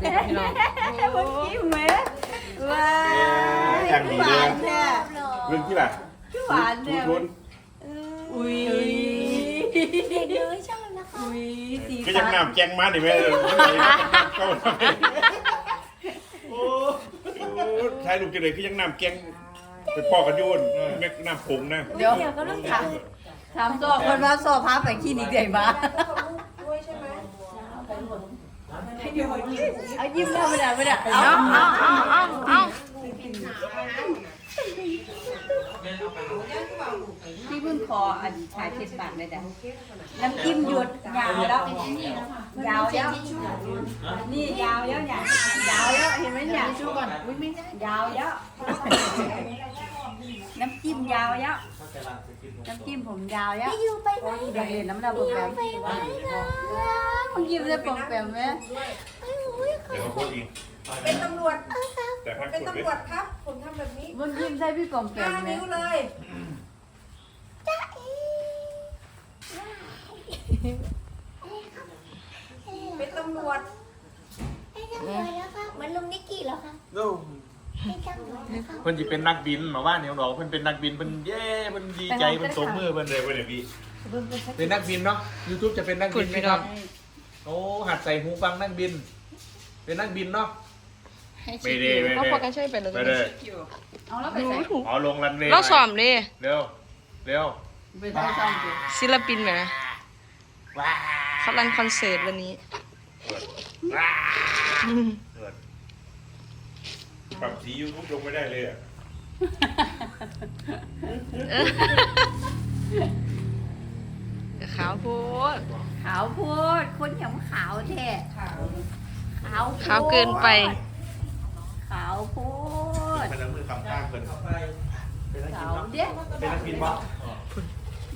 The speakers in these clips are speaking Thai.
เด็กพี่น้องเมื่อกี้เหมือว้าอยางดีหเลวายนเนี่ยเรื่องที่แบบคือหวานเนี่ยทุนอุ้ยเด็กเลยชอบนะคะอุ้ยสีก็ยังฟ้าน้ำแกงมาดิแม่เออก็โอ้ใช่ลูกจะเลยคือยังน้ำแกงไปปอกกันโยนแม่น้ำผงนะ เดี๋ยว เดี๋ยวก็ต้องถามถามสอบคนว่าสอบพาไปคลินิกใหญ่มา เอายิ้มธรรมดาไม่ได้เอาเอาเอาเอาเอาเอาที่เพิ่งคออันชายเช็ดปากเลยแต่น้ำจิ้มหยดยาวแล้วยาวแล้วนี่ยาวแล้วเนี่ยยาวแล้วเห็นไหมเนี่ยยาวแล้ว น้ำจิ้มยาวแล้วน้ำจิ้มผมยาวแล้วพี่ยูไปไหนเด็กเรียนน้ำลายปพี่มแปยูมไปไหนคะมึงยิ้มเลยปมแปมไหมไอ้อุ้ยเดี๋ยวเขาพูดอีกเป็นตำรวจ แต่พักเป็นสุดตำรวจครับ ผมทำแบบนี้มึงยิ้มใช่พี่ปมแปห้ามไหมนิ้วเลยจ้าเอ๋เป็นตำรวจไอ้ตำรวจแล้วค่ะเหมือนลุงนิกกี้แล้วค่ะโอ้ไอ้ตำรวจแล้วค่ะ เพิ่นสิเป็นนักบินหมาว่าเนี่ยดอกเพิ่นเป็นนักบินเพิ่นเย้เพิ่นดีใจเพิ่นตบมือเพิ่นเลยวันนี้พี่เป็นนักบินเนาะ YouTube จะเป็นนักบินไหมครับ โอ้หัดใส่หูฟังนักบิน เป็นนักบินเนาะไม่ได้ไม่เอาได้พอกันช่วยไปเลยไม่ได้เอาแล้วไปรู้ใส่ถูกเอาลงรันเวย์เราสอมดิเร็วเร็วไปใส่ซองสิศิลปินไหมเขาลันคอนเสิร์ตวันนี้เปิดปรับสียูทูบลงไม่ได้เลยอะขาวโพดขาวโพดคนอย่างขาวแท้ขาวขาวโพดขาวเกินไป ขาวโพดมันเอามือคำข้างเพิ่นเป็นนักบิขานวเนาะเดี๋ยวเป็นนักบินบ่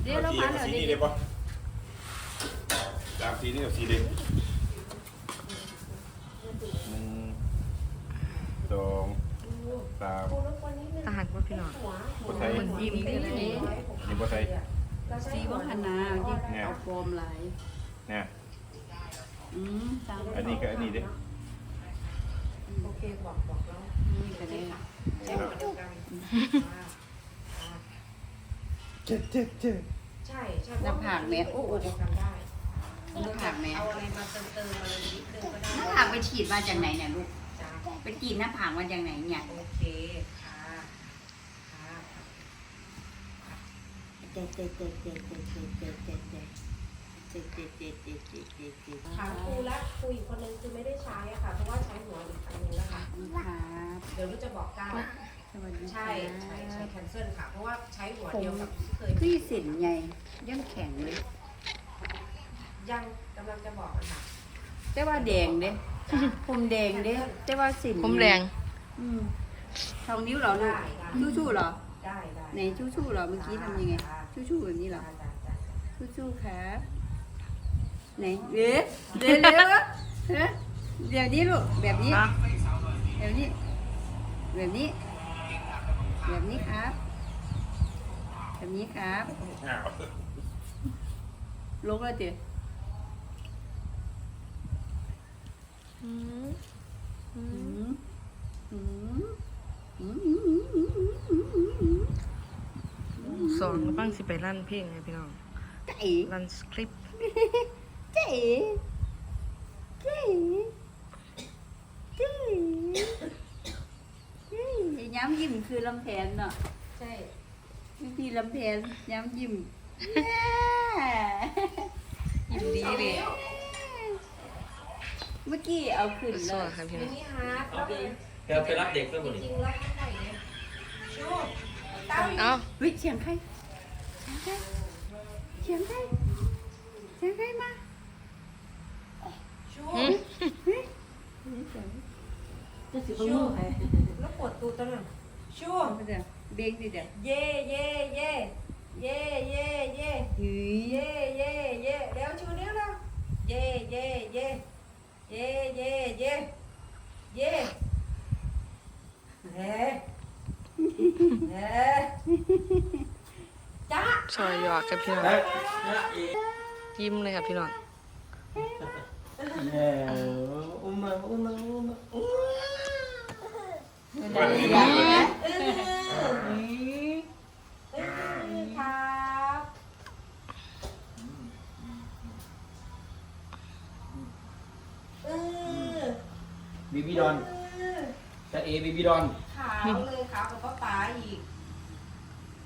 เดี๋ยวเราสีมาเอาเดี๋ยวสีดินี้ได้ปะตามสีนี้กับสีเด็กหนึ่งสอง สามทหารว่าพี่น้องบนไทยมันยิ้มเลยนะนี่บนไทยสีบ่หันหนาดิเอาโฟมไหลายเนี่ยอืมตามอันนี้ก็อันนี้เด้โอเคบอกบอกแล้วนี่ก็ได้ใช้หัวเดียวกันเจ็ดเจ็ดเจ็ดใช่ใช่หน้าผากแม่โอ้โหเดียวกันได้หน้าผากแม่เอาอะไรมาเติมเติมอะไรนิดนึงก็ได้หน้าผากไปฉีดมาจากไหนเนี่ยลูกจ้าไปกรีดหน้าผากมาจากไหนเนี่ย โอเคค่ะค่ะ เจ็ดเจ็ดเจ็ดเจ็ดเจ็ดเจ็ดเจ็ดเจ็ดเจ็ดเจ็ดเจ็ดเจ็ดเจ็ดเจ็ดเจ็ดเจ็ดถามครูและครูอีกคนนึงคือไม่ได้ใช้อะค่ะ เพราะว่าใช้หัวอีกอันนึงนะคะเดี๋ยวรู้จะบอกก้าวสวัสดีใช่ใช่ใช้แคนเซิลค่ะ เพราะว่าใช้หัวเดียวกับที่เคยพี่สินไงยังแข็งเลย ยังกำลังจะบอกอะค่ะแต่ว่าแดงเด้ผมแดงเด้แต่ว่าสินผมแดงอืมทองนิ้วเหรอลูกชู้ชู้เหรอได้ได้ไหนชู้ชู้เหรอเมื่อกี้ทำยังไง ชู้ชู้แบบนี้เหรอได้ได้ได้ชู้ชู้ครับไหนเอ๊ะเดี๋ยวเดี๋ยวเอ๊ะเดี๋ยวนี้ลูกแบบนี้แบบนี้แบบนี้ แบบนี้ครับ แบบนี้ครับอ้าวลงแล้วเตี๋ยอืมอือืมมอืมอืมอืมอืมอืมอืม อืมสอนแล้วบ้างสิไปลั่นเพลงไงพี่น้องเจ๊ลั่นสคริปต์เจ๊เจ๊เจ๊เจ๊ย้ำยิ้มคือลำแพนเนาะใช่พี่พี่ลำแพนย้ำยิ้มยิ้มดีเลยเมื่อกี้เอาขึ้นสเลอนยค่ะพี่มิน้องนิฮาร์ดแล้วเป็นเดี๋ยวไปรั Chàng trai Chàng trai Chàng trai mà Ừ. nó quật tụt tao rồi Sure. Bên đi được. Yeah yeah yeah. Yeah yeah yeah. Yeah yeah yeah. Đéo chưa đéo đâu. Yeah yeah yeah. Yeah yeah yeah. Yeah. Yeah. Yeah. ซอยหยอกับพี่น้องยิ้มเลยครับพี่น้องอุ้มมาอุ้มมาอุ้มมาบีบีดอนแต่เอบีบีดอนขาวเลยขาวกับป้าป๋าอีก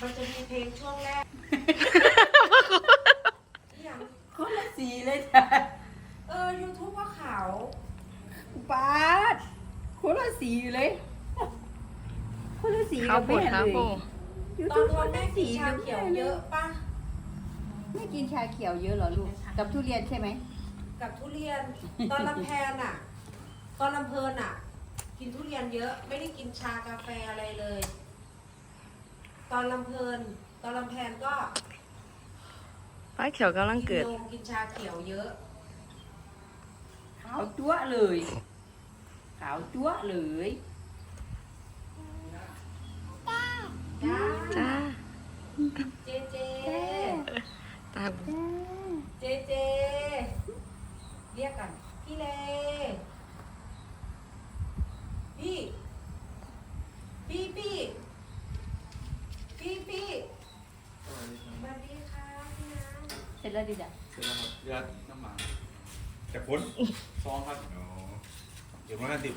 มันจะมีเพลงช่วงแรกอย่างคนละสีเลยจ้ะเออ YouTube ว่าขาวปาดคนละสีเลย คนละสีข้าวกับโพดแม่ข้าวเลยโพดยูตอทูนบนคนแม่ละกิสีนชากับเขียวแม่เยเลยอะปะไม่กินชาเขียวเยอะเหรอลูก กับทุเรียนใช่ไหมกับทุเรียน ตอนลำแพนอะ ตอนลำเพลินอะ กินทุเรียนเยอะไม่ได้กินชากาแฟอะไรเลย ตอนลำเพลิน ตอนลำแพนก็ป้าเขียวกำลังกิเกิด นนมกินชาเขียวเยอะ ขาวจั๊วะเลย ขาวจั๊วะเลยจ้า จ้า เจเจ ตาเจเจ เรียกกัน พี่เล พี่ พี่พี่พี่พี่สวัสดีค่ะพี่น้ำ เสร็จแล้วดิจ้ะเสร็จแล้วครับเดือดน้ำหมาจากผลซองครับอ๋อเดี๋ยวมาห้าสิบ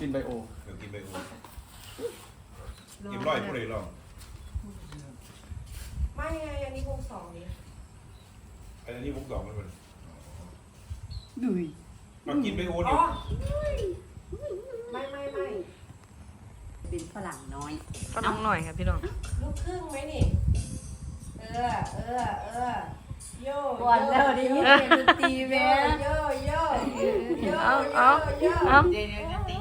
กินไบโอเดี๋ยวกินไปโอ้กินร้อยผู้ใดลองไม่ไงอันนี้วงสองนี่อันนี้วงสองมันเป็นดุยมากินไปโอ้อ๋เดี๋ยวอไม่ไม่ไม่เป็นฝรั่งน้อยก็น้องหน่อยครับพี่น้องลูกครึ่งไหมนี่เออเออเออโยก่อนแล้วดิโยมีเสียงดนตรีโยแม่โยโยโยเอาเอาโยเอาเดี๋ยวเดี๋ยวดนตรี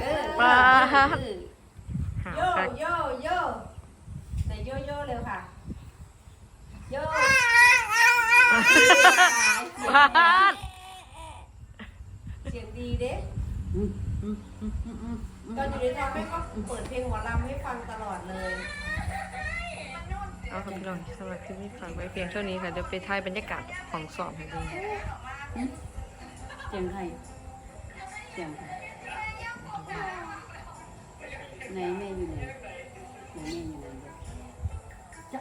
เออปาหาโยไปโยโยไหนโยโย่เร็วค่ะโยปาดเสียงดีเด้อตอนอยู่ในท้องแม่ก็เปิดเพลงหมอลำให้ฟังตลอดเลย เอาค่ะพี่น้องสำหรับคลิปนี้ฝากไว้เพียงเท่านี้ค่ะเดี๋ยวไปถ่ายบรรยากาศของสอบให้ดูเจียงไห้เจียงไห้ไหนแม่อยู่ไหนไหนแม่อยู่ไหนจ๊ะ